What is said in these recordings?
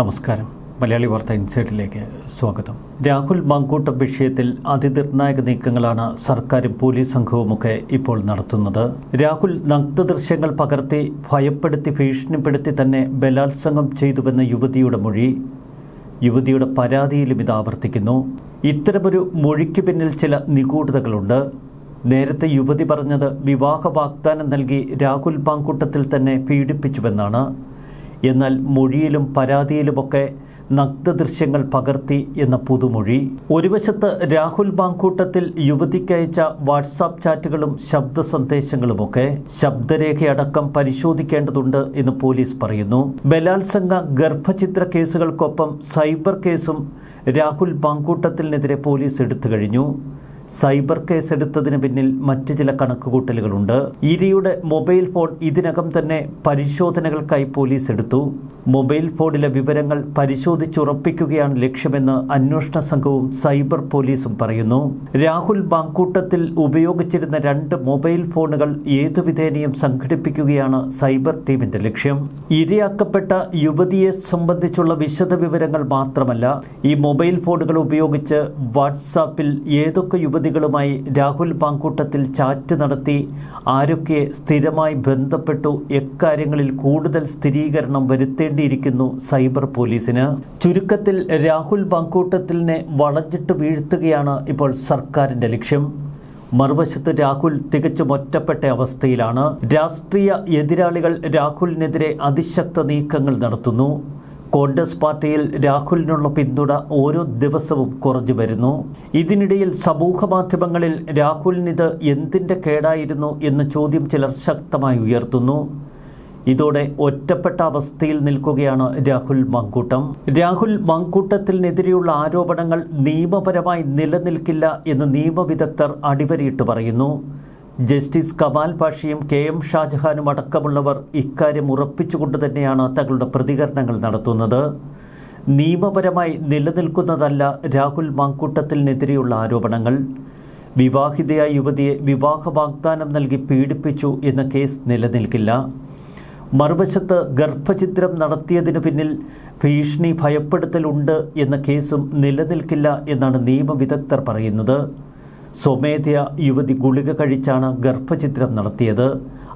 നമസ്കാരം. മലയാളി വാർത്ത ഇൻസൈറ്റിലേക്ക് സ്വാഗതം. രാഹുൽ മങ്കൂട്ടം വിഷയത്തിൽ അതിനിർണായക നീക്കങ്ങളാണ് സർക്കാരും പോലീസ് സംഘവുമൊക്കെ ഇപ്പോൾ നടത്തുന്നത്. രാഹുൽ നഗ്നദൃശ്യങ്ങൾ പകർത്തി ഭയപ്പെടുത്തി ഭീഷണിപ്പെടുത്തി തന്നെ ബലാത്സംഗം ചെയ്തുവെന്ന യുവതിയുടെ മൊഴി യുവതിയുടെ പരാതിയിലും ഇത് ആവർത്തിക്കുന്നു. ഇത്തരമൊരു മൊഴിക്ക് പിന്നിൽ ചില നിഗൂഢതകളുണ്ട്. നേരത്തെ യുവതി പറഞ്ഞത് വിവാഹ വാഗ്ദാനം നൽകി രാഹുൽ പാങ്കൂട്ടത്തിൽ തന്നെ പീഡിപ്പിച്ചുവെന്നാണ്. എന്നാൽ മൊഴിയിലും പരാതിയിലുമൊക്കെ നഗ്നദൃശ്യങ്ങൾ പകർത്തി എന്ന പുതുമൊഴി. ഒരു വശത്ത് രാഹുൽ ബാങ്കൂട്ടത്തിൽ യുവതിക്കയച്ച വാട്സാപ്പ് ചാറ്റുകളും ശബ്ദ സന്ദേശങ്ങളുമൊക്കെ ശബ്ദരേഖയടക്കം പരിശോധിക്കേണ്ടതുണ്ട് എന്ന് പോലീസ് പറയുന്നു. ബലാത്സംഗ ഗർഭചിത്ര കേസുകൾക്കൊപ്പം സൈബർ കേസും രാഹുൽ ബാങ്കൂട്ടത്തിനെതിരെ പോലീസ് എടുത്തു കഴിഞ്ഞു. സൈബർ കേസ് എടുത്തതിന് പിന്നിൽ മറ്റു ചില കണക്കുകൂട്ടലുകളുണ്ട്. ഇരിയുടെ മൊബൈൽ ഫോൺ ഇതിനകം തന്നെ പരിശോധനകൾക്കായി പോലീസ് എടുത്തു. മൊബൈൽ ഫോണിലെ വിവരങ്ങൾ പരിശോധിച്ചുറപ്പിക്കുകയാണ് ലക്ഷ്യമെന്ന് അന്വേഷണ സംഘവും സൈബർ പോലീസും പറയുന്നു. രാഹുൽ ബാങ്കൂട്ടത്തിൽ ഉപയോഗിച്ചിരുന്ന രണ്ട് മൊബൈൽ ഫോണുകൾ ഏതു വിധേനയും സംഘടിപ്പിക്കുകയാണ് സൈബർ ടീമിന്റെ ലക്ഷ്യം. ഇരയാക്കപ്പെട്ട യുവതിയെ സംബന്ധിച്ചുള്ള വിശദ വിവരങ്ങൾ മാത്രമല്ല ഈ മൊബൈൽ ഫോണുകൾ ഉപയോഗിച്ച് വാട്സാപ്പിൽ ഏതൊക്കെ യുവതികളുമായി രാഹുൽ പാങ്കൂട്ടത്തിൽ ചാറ്റ് നടത്തി ആരൊക്കെ സ്ഥിരമായി ബന്ധപ്പെട്ടു എക്കാര്യങ്ങളിൽ കൂടുതൽ സ്ഥിരീകരണം വരുത്തേണ്ടിയിരിക്കുന്നു സൈബർ പോലീസിന്. ചുരുക്കത്തിൽ രാഹുൽ പാങ്കൂട്ടത്തിനെ വളഞ്ഞിട്ട് വീഴ്ത്തുകയാണ് ഇപ്പോൾ സർക്കാരിന്റെ ലക്ഷ്യം. മറുവശത്ത് രാഹുൽ തികച്ചും ഒറ്റപ്പെട്ട അവസ്ഥയിലാണ്. രാഷ്ട്രീയ എതിരാളികൾ രാഹുലിനെതിരെ അതിശക്ത നീക്കങ്ങൾ നടത്തുന്നു. കോൺഗ്രസ് പാർട്ടിയിൽ രാഹുലിനുള്ള പിന്തുണ ഓരോ ദിവസവും കുറഞ്ഞു വരുന്നു. ഇതിനിടയിൽ സമൂഹ മാധ്യമങ്ങളിൽ രാഹുലിനിത് എന്തിന്റെ കേടായിരുന്നു എന്ന ചോദ്യം ചിലർ ശക്തമായി ഉയർത്തുന്നു. ഇതോടെ ഒറ്റപ്പെട്ട അവസ്ഥയിൽ നിൽക്കുകയാണ് രാഹുൽ മങ്കൂട്ടം. രാഹുൽ മങ്കൂട്ടത്തിനെതിരെയുള്ള ആരോപണങ്ങൾ നിയമപരമായി നിലനിൽക്കില്ല എന്ന് നിയമവിദഗ്ധർ അടിവരയിട്ട് പറയുന്നു. ജസ്റ്റിസ് കമാൽ പാഷയും കെ എം ഷാജഹാനും അടക്കമുള്ളവർ ഇക്കാര്യം ഉറപ്പിച്ചുകൊണ്ട് തന്നെയാണ് തങ്ങളുടെ പ്രതികരണങ്ങൾ നടത്തുന്നത്. നിയമപരമായി നിലനിൽക്കുന്നതല്ല രാഹുൽ മാങ്കൂട്ടത്തിനെതിരെയുള്ള ആരോപണങ്ങൾ. വിവാഹിതയായ യുവതിയെ വിവാഹ വാഗ്ദാനം നൽകി പീഡിപ്പിച്ചു എന്ന കേസ് നിലനിൽക്കില്ല. മറുവശത്ത് ഗർഭചിത്രം നടത്തിയതിനു പിന്നിൽ ഭീഷണി ഭയപ്പെടുത്തലുണ്ട് എന്ന കേസും നിലനിൽക്കില്ല എന്നാണ് നിയമവിദഗ്ധർ പറയുന്നത്. സ്വമേധയ യുവതി ഗുളിക കഴിച്ചാണ് ഗർഭചിത്രം നടത്തിയത്.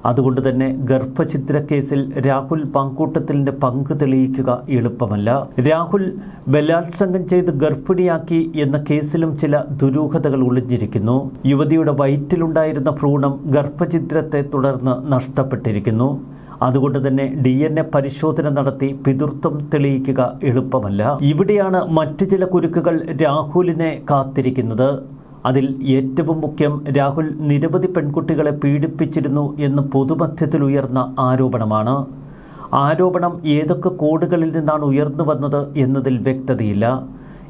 അതുകൊണ്ട് തന്നെ ഗർഭചിത്ര കേസിൽ രാഹുൽ പങ്കൂട്ടത്തിലിന്റെ പങ്ക് തെളിയിക്കുക എളുപ്പമല്ല. രാഹുൽ ബലാത്സംഗം ചെയ്ത് ഗർഭിണിയാക്കി എന്ന കേസിലും ചില ദുരൂഹതകൾ ഒളിഞ്ഞിരിക്കുന്നു. യുവതിയുടെ വയറ്റിലുണ്ടായിരുന്ന ഭ്രൂണം ഗർഭചിത്രത്തെ തുടർന്ന് നഷ്ടപ്പെട്ടിരിക്കുന്നു. അതുകൊണ്ട് തന്നെ ഡി എൻ എ പരിശോധന നടത്തി പിതൃത്വം തെളിയിക്കുക എളുപ്പമല്ല. ഇവിടെയാണ് മറ്റു ചില കുരുക്കുകൾ രാഹുലിനെ കാത്തിരിക്കുന്നത്. അതിൽ ഏറ്റവും മുഖ്യം രാഹുൽ നിരവധി പെൺകുട്ടികളെ പീഡിപ്പിച്ചിരുന്നു എന്ന് പൊതുമധ്യത്തിൽ ഉയർന്ന ആരോപണമാണ്. ആരോപണം ഏതൊക്കെ കോഡുകളിൽ നിന്നാണ് ഉയർന്നു വന്നത് എന്നതിൽ വ്യക്തതയില്ല.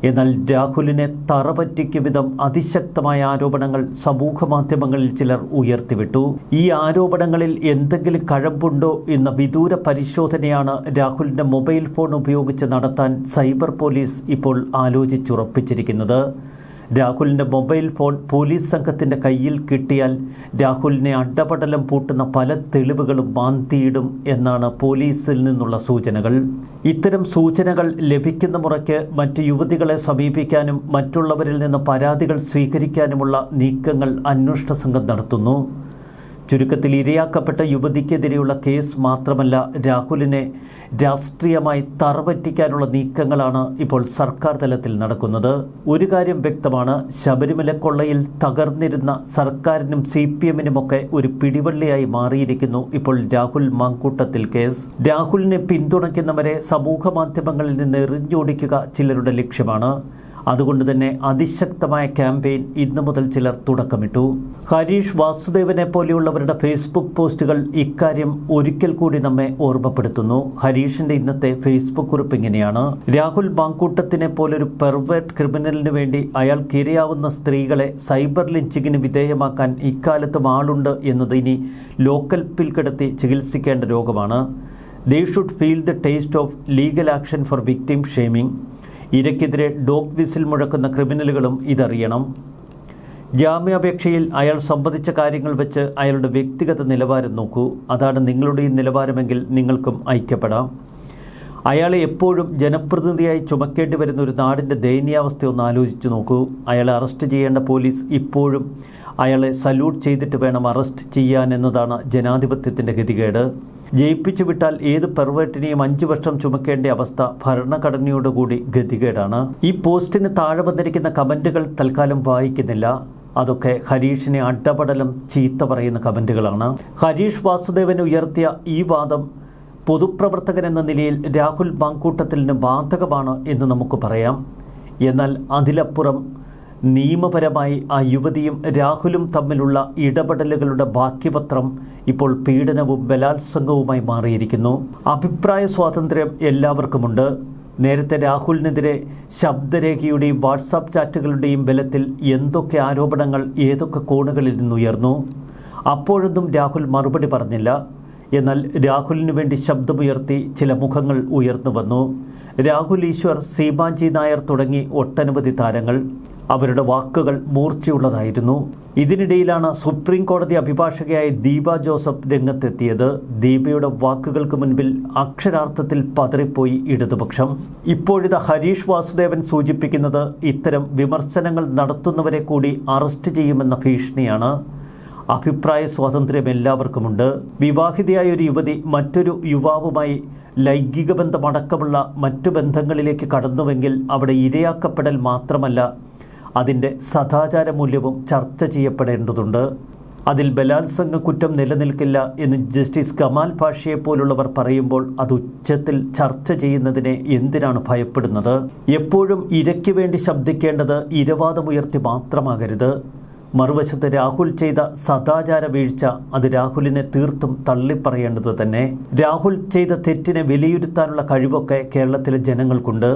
എന്നാൽ രാഹുലിനെ തറപറ്റിക്കും വിധം അതിശക്തമായ ആരോപണങ്ങൾ സമൂഹ മാധ്യമങ്ങളിൽ ചിലർ ഉയർത്തിവിട്ടു. ഈ ആരോപണങ്ങളിൽ എന്തെങ്കിലും കഴമ്പുണ്ടോ എന്ന വിദൂര പരിശോധനയാണ് രാഹുലിന്റെ മൊബൈൽ ഫോൺ ഉപയോഗിച്ച് നടത്താൻ സൈബർ പോലീസ് ഇപ്പോൾ ആലോചിച്ചുറപ്പിച്ചിരിക്കുന്നത്. രാഹുലിന്റെ മൊബൈൽ ഫോൺ പോലീസ് സംഘത്തിന്റെ കയ്യിൽ കിട്ടിയാൽ രാഹുലിനെ അഡപടലം പൂട്ടുന്ന പല തെളിവുകളും മാന്തിയിടും എന്നാണ് പോലീസിൽ നിന്നുള്ള സൂചനകൾ. ഇത്തരം സൂചനകൾ ലഭിക്കുന്ന മുറയ്ക്ക് മറ്റ് യുവതികളെ സമീപിക്കാനും മറ്റുള്ളവരിൽ നിന്ന് പരാതികൾ സ്വീകരിക്കാനുമുള്ള നീക്കങ്ങൾ അന്വേഷണ സംഘം നടത്തുന്നു. ചുരുക്കത്തിൽ ഇരയാക്കപ്പെട്ട യുവതിക്കെതിരെയുള്ള കേസ് മാത്രമല്ല രാഹുലിനെ രാഷ്ട്രീയമായി തറപറ്റിക്കാനുള്ള നീക്കങ്ങളാണ് ഇപ്പോൾ സർക്കാർ തലത്തിൽ നടക്കുന്നത്. ഒരു കാര്യം വ്യക്തമാണ് ശബരിമല കൊള്ളയിൽ തകർന്നിരുന്ന സർക്കാരിനും സി പി എമ്മിനുമൊക്കെ ഒരു പിടിവള്ളിയായി മാറിയിരിക്കുന്നു ഇപ്പോൾ രാഹുൽ മാങ്കൂട്ടത്തിൽ കേസ്. രാഹുലിനെ പിന്തുണയ്ക്കുന്നവരെ സമൂഹ മാധ്യമങ്ങളിൽ നിന്ന് എറിഞ്ഞോടിക്കുക ചിലരുടെ ലക്ഷ്യമാണ്. അതുകൊണ്ട് തന്നെ അതിശക്തമായ ക്യാമ്പയിൻ ഇന്നു മുതൽ ചിലർ തുടക്കമിട്ടു. ഹരീഷ് വാസുദേവനെ പോലെയുള്ളവരുടെ ഫേസ്ബുക്ക് പോസ്റ്റുകൾ ഇക്കാര്യം ഒരിക്കൽ കൂടി നമ്മെ ഓർമ്മപ്പെടുത്തുന്നു. ഹരീഷിന്റെ ഇന്നത്തെ ഫേസ്ബുക്ക് കുറിപ്പ് ഇങ്ങനെയാണ്. രാഹുൽ ബാങ്കൂട്ടത്തിനെ പോലൊരു പെർവേർട്ട് ക്രിമിനലിന് വേണ്ടി അയാൾ ഇരയാവുന്ന സ്ത്രീകളെ സൈബർ ലിഞ്ചിങ്ങിന് വിധേയമാക്കാൻ ഇക്കാലത്തും ആളുണ്ട് എന്നത് ഇനി ലോക്കൽ പിൽ കിടത്തി ചികിത്സിക്കേണ്ട രോഗമാണ്. They should feel the taste of legal action for victim shaming ഇരയ്ക്കെതിരെ dog whistle മുഴക്കുന്ന ക്രിമിനലുകളും ഇതറിയണം. ജാമ്യാപേക്ഷയിൽ അയാൾ സംബന്ധിച്ച കാര്യങ്ങൾ വെച്ച് അയാളുടെ വ്യക്തിഗത നിലവാരം നോക്കൂ. അതാണ് നിങ്ങളുടെ ഈ നിലവാരമെങ്കിൽ നിങ്ങൾക്കും ഐക്യപ്പെടാം. അയാളെ എപ്പോഴും ജനപ്രതിനിധിയായി ചുമക്കേണ്ടി വരുന്ന ഒരു നാടിന്റെ ദയനീയാവസ്ഥ ഒന്ന് ആലോചിച്ച് നോക്കൂ. അയാളെ അറസ്റ്റ് ചെയ്യേണ്ട പോലീസ് ഇപ്പോഴും അയാളെ സല്യൂട്ട് ചെയ്തിട്ട് വേണം അറസ്റ്റ് ചെയ്യാൻ എന്നതാണ് ജനാധിപത്യത്തിന്റെ ഗതികേട്. ജയിപ്പിച്ചു വിട്ടാൽ ഏത് പെർവേട്ടിനെയും അഞ്ചു വർഷം ചുമക്കേണ്ട അവസ്ഥ ഭരണഘടനയോടുകൂടി ഗതികേടാണ്. ഈ പോസ്റ്റിന് താഴെ വന്നിരിക്കുന്ന കമന്റുകൾ തൽക്കാലം വായിക്കുന്നില്ല. അതൊക്കെ ഹരീഷിനെ അഡപടലം ചീത്ത പറയുന്ന കമന്റുകളാണ്. ഹരീഷ് വാസുദേവൻ ഉയർത്തിയ ഈ വാദം പൊതുപ്രവർത്തകൻ എന്ന നിലയിൽ രാഹുൽ മാങ്കൂട്ടത്തിലിന് ബാധകമാണ് എന്ന് നമുക്ക് പറയാം. എന്നാൽ അതിലപ്പുറം നിയമപരമായി ആ യുവതിയും രാഹുലും തമ്മിലുള്ള ഇടപെടലുകളുടെ ബാക്കിപത്രം ഇപ്പോൾ പീഡനവും ബലാത്സംഗവുമായി മാറിയിരിക്കുന്നു. അഭിപ്രായ സ്വാതന്ത്ര്യം എല്ലാവർക്കുമുണ്ട്. നേരത്തെ രാഹുലിനെതിരെ ശബ്ദരേഖയുടെയും വാട്സാപ്പ് ചാറ്റുകളുടെയും ബലത്തിൽ എന്തൊക്കെ ആരോപണങ്ങൾ ഏതൊക്കെ കോണുകളിൽ നിന്നുയർന്നു? അപ്പോഴൊന്നും രാഹുൽ മറുപടി പറഞ്ഞില്ല. എന്നാൽ രാഹുലിനു വേണ്ടി ശബ്ദമുയർത്തി ചില മുഖങ്ങൾ ഉയർന്നു വന്നു. രാഹുൽ ഈശ്വർ സീമാഞ്ചി നായർ തുടങ്ങി ഒട്ടനവധി താരങ്ങൾ. അവരുടെ വാക്കുകൾ മൂർച്ചയുള്ളതായിരുന്നു. ഇതിനിടയിലാണ് സുപ്രീം കോടതി അഭിഭാഷകയായ ദീപ ജോസഫ് രംഗത്തെത്തിയത്. ദീപയുടെ വാക്കുകൾക്ക് മുൻപിൽ അക്ഷരാർത്ഥത്തിൽ പതറിപ്പോയി ഇടതുപക്ഷം. ഇപ്പോഴിത് ഹരീഷ് വാസുദേവൻ സൂചിപ്പിക്കുന്നത് ഇത്തരം വിമർശനങ്ങൾ നടത്തുന്നവരെ കൂടി അറസ്റ്റ് ചെയ്യുമെന്ന ഭീഷണിയാണ്. അഭിപ്രായ സ്വാതന്ത്ര്യം എല്ലാവർക്കുമുണ്ട്. വിവാഹിതയായ ഒരു യുവതി മറ്റൊരു യുവാവുമായി ലൈംഗിക ബന്ധമടക്കമുള്ള മറ്റു ബന്ധങ്ങളിലേക്ക് കടന്നുവെങ്കിൽ അവിടെ ഇരയാക്കപ്പെടൽ മാത്രമല്ല അതിന്റെ സദാചാര മൂല്യവും ചർച്ച ചെയ്യപ്പെടേണ്ടതുണ്ട്. അതിൽ ബലാത്സംഗ കുറ്റം നിലനിൽക്കില്ല എന്ന് ജസ്റ്റിസ് കമാൽ ഭാഷയെ പോലുള്ളവർ പറയുമ്പോൾ അത് ഉച്ചത്തിൽ ചർച്ച ചെയ്യുന്നതിനെ എന്തിനാണ് ഭയപ്പെടുന്നത്? എപ്പോഴും ഇരയ്ക്ക് വേണ്ടി ശബ്ദിക്കേണ്ടത് ഇരവാദമുയർത്തി മാത്രമാകരുത്. മറുവശത്ത് രാഹുൽ ചെയ്ത സദാചാര വീഴ്ച അത് രാഹുലിനെ തീർത്തും തള്ളിപ്പറയേണ്ടത് തന്നെ. രാഹുൽ ചെയ്ത തെറ്റിനെ വിലയിരുത്താനുള്ള കഴിവൊക്കെ കേരളത്തിലെ ജനങ്ങൾക്കുണ്ട്.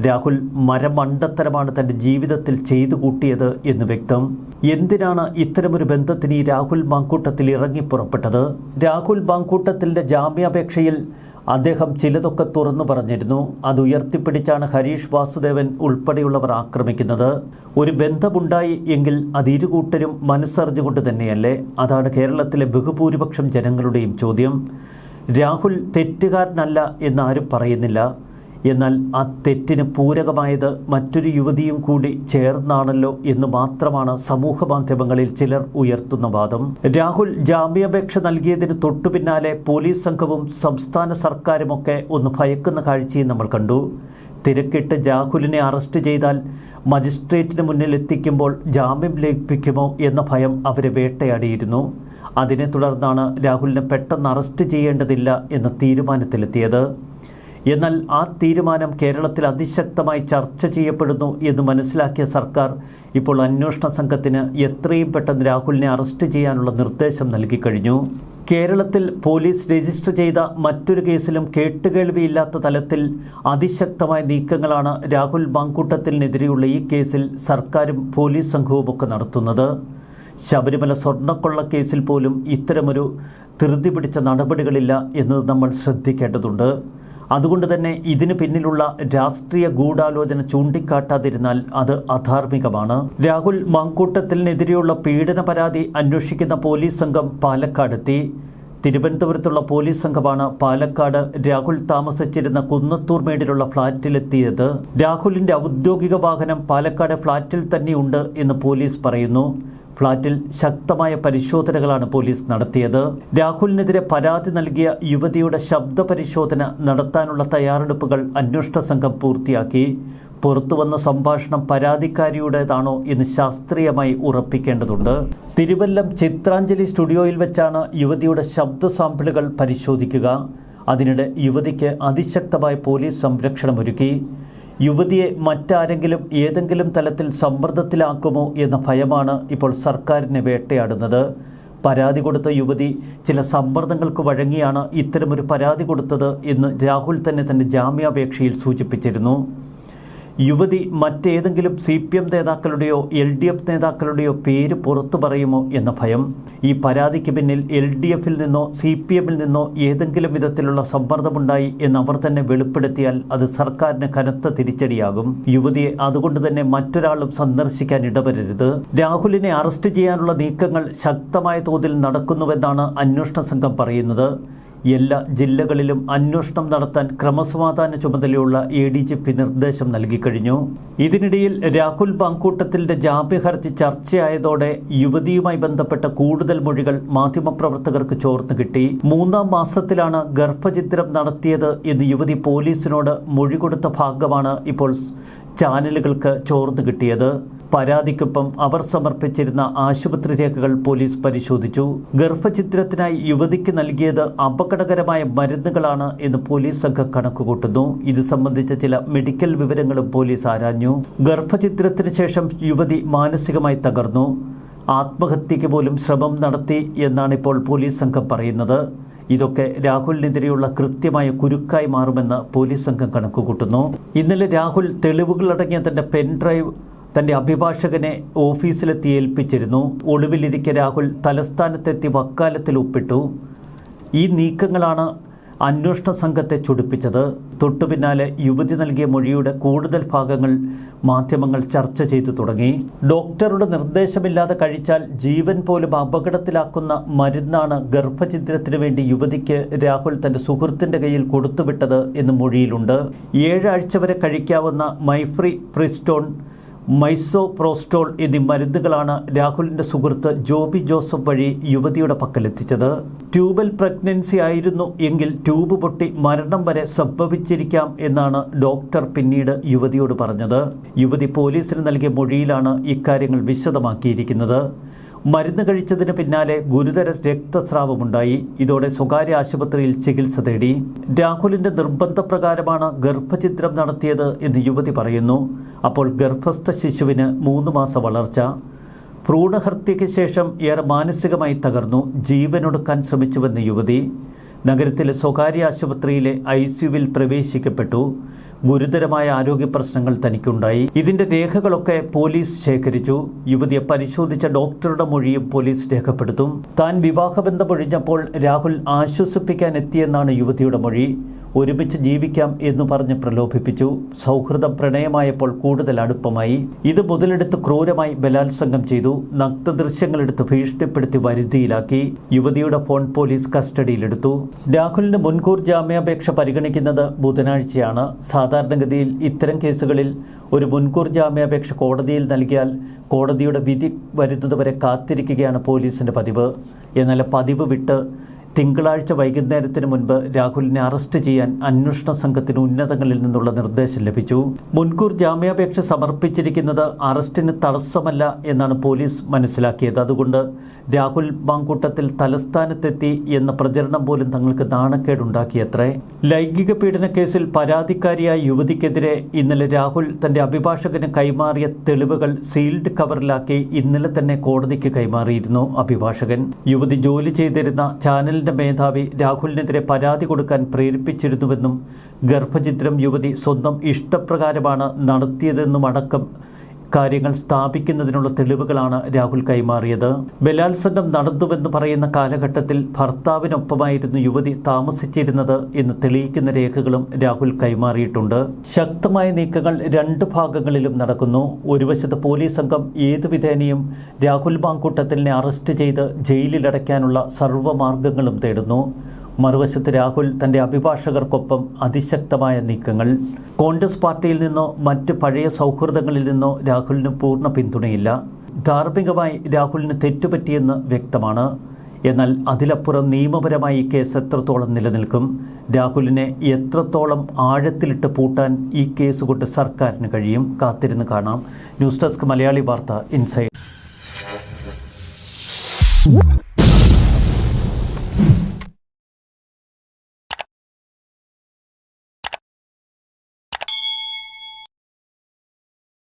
രാഹുൽ മരമണ്ടത്തരമാണ് തന്റെ ജീവിതത്തിൽ ചെയ്തു കൂട്ടിയത് എന്ന് വ്യക്തം. എന്തിനാണ് ഇത്തരമൊരു ബന്ധത്തിന് ഈ രാഹുൽ മാങ്കൂട്ടത്തിൽ ഇറങ്ങി പുറപ്പെട്ടത്? രാഹുൽ മാങ്കൂട്ടത്തിന്റെ ജാമ്യാപേക്ഷയിൽ അദ്ദേഹം ചിലതൊക്കെ തുറന്നു പറഞ്ഞിരുന്നു. അത് ഉയർത്തിപ്പിടിച്ചാണ് ഹരീഷ് വാസുദേവൻ ഉൾപ്പെടെയുള്ളവർ ആക്രമിക്കുന്നത്. ഒരു ബന്ധമുണ്ടായി എങ്കിൽ അത് ഇരുകൂട്ടരും മനസ്സറിഞ്ഞുകൊണ്ട് തന്നെയല്ലേ? അതാണ് കേരളത്തിലെ ബഹുഭൂരിപക്ഷം ജനങ്ങളുടെയും ചോദ്യം. രാഹുൽ തെറ്റുകാരനല്ല എന്നാരും പറയുന്നില്ല. എന്നാൽ ആ തെറ്റിന് പൂരകമായത് മറ്റൊരു യുവതിയും കൂടി ചേർന്നാണല്ലോ എന്ന് മാത്രമാണ് സമൂഹ മാധ്യമങ്ങളിൽ ചിലർ ഉയർത്തുന്ന വാദം. രാഹുൽ ജാമ്യാപേക്ഷ നൽകിയതിന് തൊട്ടു പിന്നാലെ പോലീസ് സംഘവും സംസ്ഥാന സർക്കാരുമൊക്കെ ഒന്ന് ഭയക്കുന്ന കാഴ്ചയും നമ്മൾ കണ്ടു. തിരക്കിട്ട് രാഹുലിനെ അറസ്റ്റ് ചെയ്താൽ മജിസ്ട്രേറ്റിന് മുന്നിൽ എത്തിക്കുമ്പോൾ ജാമ്യം ലഭിക്കുമോ എന്ന ഭയം അവരെ വേട്ടയാടിയിരുന്നു. അതിനെ തുടർന്നാണ് രാഹുലിനെ പെട്ടെന്ന് അറസ്റ്റ് ചെയ്യേണ്ടതില്ല എന്ന തീരുമാനത്തിലെത്തിയത്. എന്നാൽ ആ തീരുമാനം കേരളത്തിൽ അതിശക്തമായി ചർച്ച ചെയ്യപ്പെടുന്നു എന്ന് മനസ്സിലാക്കിയ സർക്കാർ ഇപ്പോൾ അന്വേഷണ സംഘത്തിന് എത്രയും പെട്ടെന്ന് രാഹുലിനെ അറസ്റ്റ് ചെയ്യാനുള്ള നിർദ്ദേശം നൽകിക്കഴിഞ്ഞു കേരളത്തിൽ പോലീസ് രജിസ്റ്റർ ചെയ്ത മറ്റൊരു കേസിലും കേട്ടുകേൾവിയില്ലാത്ത തലത്തിൽ അതിശക്തമായ നീക്കങ്ങളാണ് രാഹുൽ ബാങ്കൂട്ടത്തിനെതിരെയുള്ള ഈ കേസിൽ സർക്കാരും പോലീസ് സംഘവുമൊക്കെ നടത്തുന്നത്. ശബരിമല സ്വർണക്കൊള്ള കേസിൽ പോലും ഇത്തരമൊരു ധൃതി പിടിച്ച നടപടികളില്ല എന്നത് നമ്മൾ ശ്രദ്ധിക്കേണ്ടതുണ്ട്. അതുകൊണ്ട് തന്നെ ഇതിന് പിന്നിലുള്ള രാഷ്ട്രീയ ഗൂഢാലോചന ചൂണ്ടിക്കാട്ടാതിരുന്നാൽ അത് അധാർമികമാണ്. രാഹുൽ മാങ്കൂട്ടത്തിനെതിരെയുള്ള പീഡന പരാതി അന്വേഷിക്കുന്ന പോലീസ് സംഘം പാലക്കാടെത്തി. തിരുവനന്തപുരത്തുള്ള പോലീസ് സംഘമാണ് പാലക്കാട് രാഹുൽ താമസിച്ചിരുന്ന കുന്നത്തൂർ മേടിലുള്ള ഫ്ളാറ്റിലെത്തിയത്. രാഹുലിന്റെ ഔദ്യോഗിക വാഹനം പാലക്കാട് ഫ്ളാറ്റിൽ തന്നെയുണ്ട് എന്ന് പോലീസ് പറയുന്നു. ഫ്ളാറ്റിൽ ശക്തമായ പരിശോധനകളാണ് പോലീസ് നടത്തിയത്. രാഹുലിനെതിരെ പരാതി നൽകിയ യുവതിയുടെ ശബ്ദ പരിശോധന നടത്താനുള്ള തയ്യാറെടുപ്പുകൾ അന്വേഷണ സംഘം പൂർത്തിയാക്കി. പുറത്തുവന്ന സംഭാഷണം പരാതിക്കാരിയുടേതാണോ എന്ന് ശാസ്ത്രീയമായി ഉറപ്പിക്കേണ്ടതുണ്ട്. തിരുവല്ലം ചിത്രാഞ്ജലി സ്റ്റുഡിയോയിൽ വെച്ചാണ് യുവതിയുടെ ശബ്ദ സാമ്പിളുകൾ പരിശോധിക്കുക. അതിനിടെ യുവതിക്ക് അതിശക്തമായ പോലീസ് സംരക്ഷണമൊരുക്കി. യുവതിയെ മറ്റാരെങ്കിലും ഏതെങ്കിലും തലത്തിൽ സമ്മർദ്ദത്തിലാക്കുമോ എന്ന ഭയമാണ് ഇപ്പോൾ സർക്കാരിനെ വേട്ടയാടുന്നത്. പരാതി കൊടുത്ത യുവതി ചില സമ്മർദ്ദങ്ങൾക്ക് വഴങ്ങിയാണ് ഇത്തരമൊരു പരാതി കൊടുത്തത് എന്ന് രാഹുൽ തന്നെ തന്റെ ജാമ്യാപേക്ഷയിൽ സൂചിപ്പിച്ചിരുന്നു. യുവതി മറ്റേതെങ്കിലും സി പി എം നേതാക്കളുടെയോ എൽ ഡി എഫ് നേതാക്കളുടെയോ പേര് പുറത്തു പറയുമോ എന്ന ഭയം ഈ പരാതിക്ക് പിന്നിൽ എൽ ഡി എഫിൽ നിന്നോ സി പി എമ്മിൽ നിന്നോ ഏതെങ്കിലും വിധത്തിലുള്ള സമ്മർദ്ദമുണ്ടായി എന്ന് അവർ തന്നെ വെളിപ്പെടുത്തിയാൽ അത് സർക്കാരിന് കനത്ത തിരിച്ചടിയാകും. യുവതിയെ അതുകൊണ്ട് തന്നെ മറ്റൊരാളും സന്ദർശിക്കാൻ ഇടവരരുത്. രാഹുലിനെ അറസ്റ്റ് ചെയ്യാനുള്ള നീക്കങ്ങൾ ശക്തമായ തോതിൽ നടക്കുന്നുവെന്നാണ് അന്വേഷണ സംഘം പറയുന്നത്. എല്ലാ ജില്ലകളിലും അന്വേഷണം നടത്താൻ ക്രമസമാധാന ചുമതലയുള്ള എ ഡി ജി പി നിർദ്ദേശം നൽകിക്കഴിഞ്ഞു ഇതിനിടയിൽ രാഹുൽ ബാങ്കൂട്ടത്തിന്റെ ജാമ്യഹർജി ചർച്ചയായതോടെ യുവതിയുമായി ബന്ധപ്പെട്ട കൂടുതൽ മൊഴികൾ മാധ്യമപ്രവർത്തകർക്ക് ചോർന്നു കിട്ടി. മൂന്നാം മാസത്തിലാണ് ഗർഭചിത്രം നടത്തിയത് എന്ന് യുവതി പോലീസിനോട് മൊഴി കൊടുത്ത ഭാഗമാണ് ഇപ്പോൾ ചാനലുകൾക്ക് ചോർന്നു കിട്ടിയത്. പരാതിക്കൊപ്പം അവർ സമർപ്പിച്ചിരുന്ന ആശുപത്രി രേഖകൾ പോലീസ് പരിശോധിച്ചു. ഗർഭചിത്രത്തിനായി യുവതിക്ക് നൽകിയത് അപകടകരമായ മരുന്നുകളാണ് എന്ന് പോലീസ് സംഘം കണക്കുകൂട്ടുന്നു. ഇത് സംബന്ധിച്ച ചില മെഡിക്കൽ വിവരങ്ങളും പോലീസ് ആരാഞ്ഞു. ഗർഭചിത്രത്തിന് ശേഷം യുവതി മാനസികമായി തകർന്നു. ആത്മഹത്യയ്ക്ക് പോലും ശ്രമം നടത്തി എന്നാണ് ഇപ്പോൾ പോലീസ് സംഘം പറയുന്നത്. ഇതൊക്കെ രാഹുലിനെതിരെയുള്ള കൃത്യമായ കുരുക്കായി മാറുമെന്ന് പോലീസ് സംഘം കണക്കുകൂട്ടുന്നു. ഇന്നലെ രാഹുൽ തെളിവുകളടങ്ങിയ തന്റെ പെൻഡ്രൈവ് തന്റെ അഭിഭാഷകനെ ഓഫീസിലെത്തി ഏൽപ്പിച്ചിരുന്നു ഒളിവിലിരിക്കെ രാഹുൽ തലസ്ഥാനത്തെത്തി വക്കാലത്തിൽ ഒപ്പിട്ടു. ഈ നീക്കങ്ങളാണ് അന്വേഷണ സംഘത്തെ ചൊടിപ്പിച്ചത്. തൊട്ടു പിന്നാലെ യുവതി നൽകിയ മൊഴിയുടെ കൂടുതൽ ഭാഗങ്ങൾ മാധ്യമങ്ങൾ ചർച്ച ചെയ്തു തുടങ്ങി. ഡോക്ടറുടെ നിർദ്ദേശമില്ലാതെ കഴിച്ചാൽ ജീവൻ പോലും അപകടത്തിലാക്കുന്ന മരുന്നാണ് ഗർഭചിത്രത്തിനു വേണ്ടി യുവതിക്ക് രാഹുൽ തന്റെ സുഹൃത്തിന്റെ കയ്യിൽ കൊടുത്തുവിട്ടത് എന്ന് മൊഴിയിലുണ്ട്. ഏഴാഴ്ച വരെ കഴിക്കാവുന്ന മൈഫ്രി പ്രിസ്റ്റോൺ മൈസോ പ്രോസ്റ്റോൾ എന്നീ മരുന്നുകളാണ് രാഹുലിന്റെ സുഹൃത്ത് ജോബി ജോസഫ് വഴി യുവതിയുടെ പക്കലെത്തിച്ചത്. ട്യൂബൽ പ്രഗ്നൻസി ആയിരുന്നു എങ്കിൽ ട്യൂബ് പൊട്ടി മരണം വരെ സംഭവിച്ചിരിക്കാം എന്നാണ് ഡോക്ടർ പിന്നീട് യുവതിയോട് പറഞ്ഞത്. യുവതി പോലീസിന് നൽകിയ മൊഴിയിലാണ് ഇക്കാര്യങ്ങൾ വിശദമാക്കിയിരിക്കുന്നത്. മരുന്ന് കഴിച്ചതിന് പിന്നാലെ ഗുരുതര രക്തസ്രാവമുണ്ടായി. ഇതോടെ സ്വകാര്യ ആശുപത്രിയിൽ ചികിത്സ തേടി. രാഹുലിന്റെ നിർബന്ധപ്രകാരമാണ് ഗർഭചിത്രം നടത്തിയത് എന്ന് യുവതി പറയുന്നു. അപ്പോൾ ഗർഭസ്ഥ ശിശുവിന് മൂന്ന് മാസ വളർച്ച. ഭ്രൂണഹത്യയ്ക്ക് ശേഷം ഏറെ മാനസികമായി തകർന്നു. ജീവനൊടുക്കാൻ ശ്രമിച്ചുവെന്ന് യുവതി. നഗരത്തിലെ സ്വകാര്യ ആശുപത്രിയിലെ ഐ സിയുവിൽ പ്രവേശിക്കപ്പെട്ടു. ഗുരുതരമായ ആരോഗ്യ പ്രശ്നങ്ങൾ തനിക്കുണ്ടായി. ഇതിന്റെ രേഖകളൊക്കെ പോലീസ് ശേഖരിച്ചു. യുവതിയെ പരിശോധിച്ച ഡോക്ടറുടെ മൊഴിയും പോലീസ് രേഖപ്പെടുത്തും. താൻ വിവാഹബന്ധമൊഴിഞ്ഞപ്പോൾ രാഹുൽ ആശ്വസിപ്പിക്കാൻ എത്തിയെന്നാണ് യുവതിയുടെ മൊഴി. ഒരുമിച്ച് ജീവിക്കാം എന്ന് പറഞ്ഞ് പ്രലോഭിപ്പിച്ചു. സൗഹൃദം പ്രണയമായപ്പോൾ കൂടുതൽ അടുപ്പമായി. ഇത് മുതലെടുത്ത് ക്രൂരമായി ബലാത്സംഗം ചെയ്തു. നഗ്നദൃശ്യങ്ങളെടുത്ത് ഭീഷണിപ്പെടുത്തി വരുതിയിലാക്കി. യുവതിയുടെ ഫോൺ പോലീസ് കസ്റ്റഡിയിലെടുത്തു. രാഹുലിന് മുൻകൂർ ജാമ്യാപേക്ഷ പരിഗണിക്കുന്നത് ബുധനാഴ്ചയാണ്. സാധാരണഗതിയിൽ ഇത്തരം കേസുകളിൽ ഒരു മുൻകൂർ ജാമ്യാപേക്ഷ കോടതിയിൽ നൽകിയാൽ കോടതിയുടെ വിധി വരുന്നതുവരെ കാത്തിരിക്കുകയാണ് പോലീസിന്റെ പതിവ്. എന്നാൽ പതിവ് വിട്ട് തിങ്കളാഴ്ച വൈകുന്നേരത്തിന് മുൻപ് രാഹുലിനെ അറസ്റ്റ് ചെയ്യാൻ അന്വേഷണ സംഘത്തിന് ഉന്നതങ്ങളിൽ നിന്നുള്ള നിർദ്ദേശം ലഭിച്ചു. മുൻകൂർ ജാമ്യാപേക്ഷ സമർപ്പിച്ചിരിക്കുന്നത് അറസ്റ്റിന് തടസ്സമല്ല എന്നാണ് പോലീസ് മനസ്സിലാക്കിയത്. അതുകൊണ്ട് രാഹുൽ ബാങ്കൂട്ടത്തിൽ തലസ്ഥാനത്തെത്തി എന്ന പ്രചരണം പോലും തങ്ങൾക്ക് നാണക്കേടുണ്ടാക്കിയത്രേ. ലൈംഗിക പീഡന കേസിൽ പരാതിക്കാരിയായ യുവതിക്കെതിരെ ഇന്നലെ രാഹുൽ തന്റെ അഭിഭാഷകന് കൈമാറിയ തെളിവുകൾ സീൽഡ് കവറിലാക്കി ഇന്നലെ തന്നെ കോടതിക്ക് കൈമാറിയിരുന്നു അഭിഭാഷകൻ. യുവതി ജോലി ചെയ്തിരുന്ന ചാനൽ ചാനലിന്റെ മേധാവി രാഹുലിനെതിരെ പരാതി കൊടുക്കാൻ പ്രേരിപ്പിച്ചിരുന്നുവെന്നും ഗർഭചിത്രം യുവതി സ്വന്തം ഇഷ്ടപ്രകാരമാണ് നടത്തിയതെന്നും അടക്കം കാര്യങ്ങൾ സ്ഥാപിക്കുന്നതിനുള്ള തെളിവുകളാണ് രാഹുൽ കൈമാറിയത്. ബലാത്സംഗം നടന്നുവെന്ന് പറയുന്ന കാലഘട്ടത്തിൽ ഭർത്താവിനൊപ്പമായിരുന്നു യുവതി താമസിച്ചിരുന്നത് എന്ന് തെളിയിക്കുന്ന രേഖകളും രാഹുൽ കൈമാറിയിട്ടുണ്ട്. ശക്തമായ നീക്കങ്ങൾ രണ്ട് ഭാഗങ്ങളിലും നടക്കുന്നു. ഒരു വശത്ത് പോലീസ് സംഘം ഏതു വിധേനയും രാഹുൽ മാങ്കൂട്ടത്തിലിനെ അറസ്റ്റ് ചെയ്ത് ജയിലിലടയ്ക്കാനുള്ള സർവമാർഗങ്ങളും തേടുന്നു. മറുവശത്ത് രാഹുൽ തന്റെ അഭിഭാഷകർക്കൊപ്പം അതിശക്തമായ നീക്കങ്ങൾ. കോൺഗ്രസ് പാർട്ടിയിൽ നിന്നോ മറ്റ് പഴയ സൗഹൃദങ്ങളിൽ നിന്നോ രാഹുലിന് പൂർണ പിന്തുണയില്ല. ധാർമ്മികമായി രാഹുലിന് തെറ്റുപറ്റിയെന്ന് വ്യക്തമാണ്. എന്നാൽ അതിലപ്പുറം നിയമപരമായി ഈ കേസ് എത്രത്തോളം നിലനിൽക്കും? രാഹുലിനെ എത്രത്തോളം ആഴത്തിലിട്ട് പൂട്ടാൻ ഈ കേസ് കൊണ്ട് സർക്കാരിന് കഴിയും? കാത്തിരുന്ന് കാണാം. ന്യൂസ് ഡെസ്ക് മലയാളി വാർത്ത ഇൻസൈഡ്